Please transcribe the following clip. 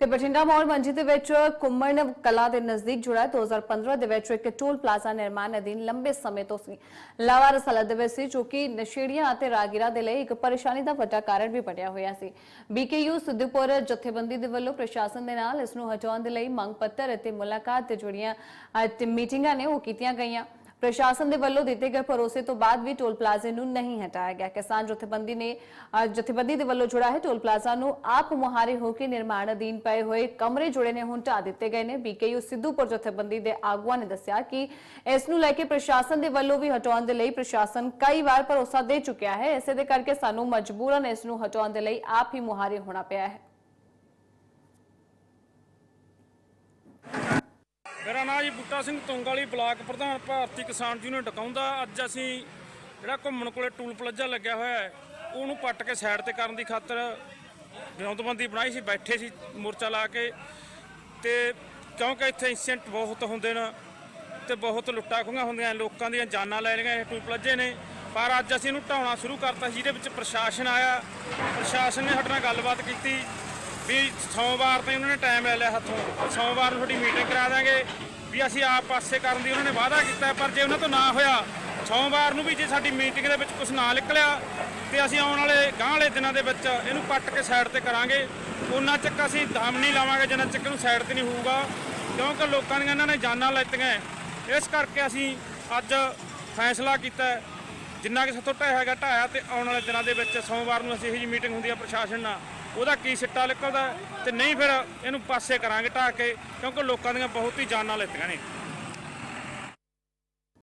ਤੇ ਬਠਿੰਡਾ ਮੌਲ ਮੰਜੀ ਦੇ ਵਿੱਚ ਕੁੰਮਣ ਕਲਾ ਦੇ ਨਜ਼ਦੀਕ ਜੁੜਾ ਹੈ। 2015 ਦੇ ਵਿੱਚ ਇੱਕ ਟੋਲ ਪਲਾਜ਼ਾ ਨਿਰਮਾਣ ਅਧੀਨ ਲੰਬੇ ਸਮੇਂ ਤੋਂ ਸੀ। ਲਾਵਾਰਸ ਹਾਲਤ ਦੇ ਵਿੱਚ ਸੀ, ਜੋ ਕਿ ਨਸ਼ੇੜੀਆਂ ਅਤੇ ਰਾਗੀਰਾ ਦੇ ਲਈ ਇੱਕ ਪਰੇਸ਼ਾਨੀ ਦਾ ਵੱਡਾ ਕਾਰਨ ਵੀ ਬਣਿਆ ਹੋਇਆ ਸੀ। ਬੀਕੇਯੂ ਸਿੱਧੂਪੁਰ ਜਥੇਬੰਦੀ ਦੇ ਵੱਲੋਂ ਪ੍ਰਸ਼ਾਸਨ ਦੇ ਨਾਲ ਇਸ ਨੂੰ ਹਟਾਉਣ ਦੇ ਲਈ ਮੰਗ ਪੱਤਰ ਅਤੇ ਮੁਲਾਕਾਤ ਤੇ ਜੁੜੀਆਂ ਮੀਟਿੰਗਾਂ ਨੇ ਉਹ ਕੀਤੀਆਂ ਗਈਆਂ। ਪ੍ਰਸ਼ਾਸਨ ਦੇ ਵੱਲੋਂ ਦਿੱਤੇ ਗਏ ਭਰੋਸੇ ਤੋਂ ਬਾਅਦ ਵੀ ਟੋਲ ਪਲਾਜ਼ੇ ਨੂੰ ਨਹੀਂ ਹਟਾਇਆ ਗਿਆ। ਕਿਸਾਨ ਜਥੇਬੰਦੀ ਨੇ ਜਥੇਬੰਦੀ ਦੇ ਵੱਲੋਂ ਜੁੜਾ ਹੈ ਟੋਲ ਪਲਾਜ਼ਾ ਨੂੰ ਆਪ ਮੁਹਾਰੇ ਹੋ ਕੇ ਨਿਰਮਾਣ ਅਧੀਨ ਪਏ ਹੋਏ ਕਮਰੇ ਜੁੜੇ ਨੇ, ਹੁਣ ਢਾ ਦਿੱਤੇ ਗਏ ਨੇ। ਬੀਕੇਯੂ ਸਿੱਧੂਪੁਰ ਜਥੇਬੰਦੀ ਦੇ ਆਗੂਆਂ ਨੇ ਦੱਸਿਆ ਕਿ ਇਸ ਨੂੰ ਲੈ ਕੇ ਪ੍ਰਸ਼ਾਸਨ ਦੇ ਵੱਲੋਂ ਵੀ ਹਟਾਉਣ ਦੇ ਲਈ ਪ੍ਰਸ਼ਾਸਨ ਕਈ ਵਾਰ ਭਰੋਸਾ ਦੇ ਚੁੱਕਿਆ ਹੈ। ਇਸੇ ਦੇ ਕਰਕੇ ਸਾਨੂੰ ਮਜਬੂਰਨ ਇਸ ਨੂੰ ਹਟਾਉਣ ਦੇ ਲਈ ਆਪ ਹੀ ਮੁਹਾਰੇ ਹੋਣਾ ਪਿਆ ਹੈ। ਮੇਰਾ ਨਾਮ ਜੀ ਬੂਟਾ ਸਿੰਘ ਤੁੰਗ ਵਾਲੀ ਬਲਾਕ ਪ੍ਰਧਾਨ ਭਾਰਤੀ ਕਿਸਾਨ ਯੂਨੀਅਨ ਡਕਾਉਂਦਾ ਅੱਜ ਅਸੀਂ ਜਿਹੜਾ ਘੁੰਮਣ ਕੋਲੇ ਟੂਲ ਪਲਾਜ਼ਾ ਲੱਗਿਆ ਹੋਇਆ ਹੈ, ਉਹਨੂੰ ਪੱਟ ਕੇ ਸਾਈਡ ਤੇ ਕਰਨ ਦੀ ਖਾਤਰ ਵਿਉਂਤਬੰਦੀ ਬਣਾਈ ਸੀ, ਬੈਠੇ ਸੀ ਮੋਰਚਾ ਲਾ ਕੇ। ਤੇ ਕਿਉਂਕਿ ਇੱਥੇ ਇੰਸੀਡੈਂਟ ਬਹੁਤ ਹੁੰਦੇ ਨੇ ਤੇ ਬਹੁਤ ਲੁੱਟਾਂ ਖੋਹਾਂ ਹੁੰਦੀਆਂ, ਲੋਕਾਂ ਦੀਆਂ ਜਾਨਾਂ ਲੈ ਲਈਆਂ ਇਹ ਟੂਲ ਪਲਾਜ਼ੇ ਨੇ। ਪਰ ਅੱਜ ਅਸੀਂ ਇਹਨੂੰ ਢਾਉਣਾ ਸ਼ੁਰੂ ਕਰਤਾ ਸੀ ਜਿਹਦੇ ਵਿੱਚ ਪ੍ਰਸ਼ਾਸਨ ਆਇਆ। ਪ੍ਰਸ਼ਾਸਨ ਨੇ ਸਾਡੇ ਨਾਲ ਗੱਲਬਾਤ ਕੀਤੀ। ਵੀ ਸੋਮਵਾਰ ਤੋਂ ਉਹਨਾਂ ਨੇ ਟਾਈਮ ਲੈ ਲਿਆ ਹੱਥੋਂ। ਸੋਮਵਾਰ ਨੂੰ ਤੁਹਾਡੀ ਮੀਟਿੰਗ ਕਰਾ ਦਾਂਗੇ ਵੀ ਅਸੀਂ ਆਪ ਪਾਸੇ ਕਰਨ ਦੀ ਉਹਨਾਂ ਨੇ ਵਾਅਦਾ ਕੀਤਾ, ਪਰ ਜੇ ਉਹਨਾਂ ਤੋਂ ਨਾ ਹੋਇਆ, ਸੋਮਵਾਰ ਨੂੰ ਵੀ ਜੇ ਸਾਡੀ ਮੀਟਿੰਗ ਦੇ ਵਿੱਚ ਕੁਝ ਨਾ ਨਿਕਲਿਆ, ਤੇ ਅਸੀਂ ਆਉਣ ਵਾਲੇ ਗਾਂਹ ਵਾਲੇ ਦਿਨਾਂ ਦੇ ਵਿੱਚ ਇਹਨੂੰ ਪੱਟ ਕੇ ਸਾਈਡ ਤੇ ਕਰਾਂਗੇ। ਉਹਨਾਂ ਚੱਕ ਅਸੀਂ ਦਮ ਨਹੀਂ ਲਾਵਾਂਗੇ ਜਿੰਨਾ ਚੱਕ ਇਹਨੂੰ ਸਾਈਡ ਤੇ ਨਹੀਂ ਹੋਊਗਾ, ਕਿਉਂਕਿ ਲੋਕਾਂ ਦੀਆਂ ਇਹਨਾਂ ਨੇ ਜਾਨਾਂ ਲੈਤੀਆਂ। ਇਸ ਕਰਕੇ ਅਸੀਂ ਅੱਜ ਫੈਸਲਾ ਕੀਤਾ ਜਿੰਨਾ ਕਿ ਸਾਥੋਂ ਢਾਇਆ ਹੈਗਾ ਢਾਇਆ ਤੇ ਆਉਣ ਵਾਲੇ ਦਿਨਾਂ ਦੇ ਵਿੱਚ ਸੋਮਵਾਰ ਨੂੰ ਅਸੀਂ ਇਹੋ ਜਿਹੀ ਮੀਟਿੰਗ ਹੁੰਦੀ ਹੈ ਪ੍ਰਸ਼ਾਸਨ ਨਾਲ, ਉਹਦਾ ਕੀ ਸਿੱਟਾ ਨਿਕਲਦਾ ਹੈ ਤੇ ਨਹੀਂ ਫਿਰ ਇਹਨੂੰ ਪਾਸੇ ਕਰਾਂਗੇ ਢਾਹ ਕੇ, ਕਿਉਂਕਿ ਲੋਕਾਂ ਦੀਆਂ ਬਹੁਤ ਹੀ ਜਾਨਾਂ ਲੈਤੀਆਂ ਨੇ।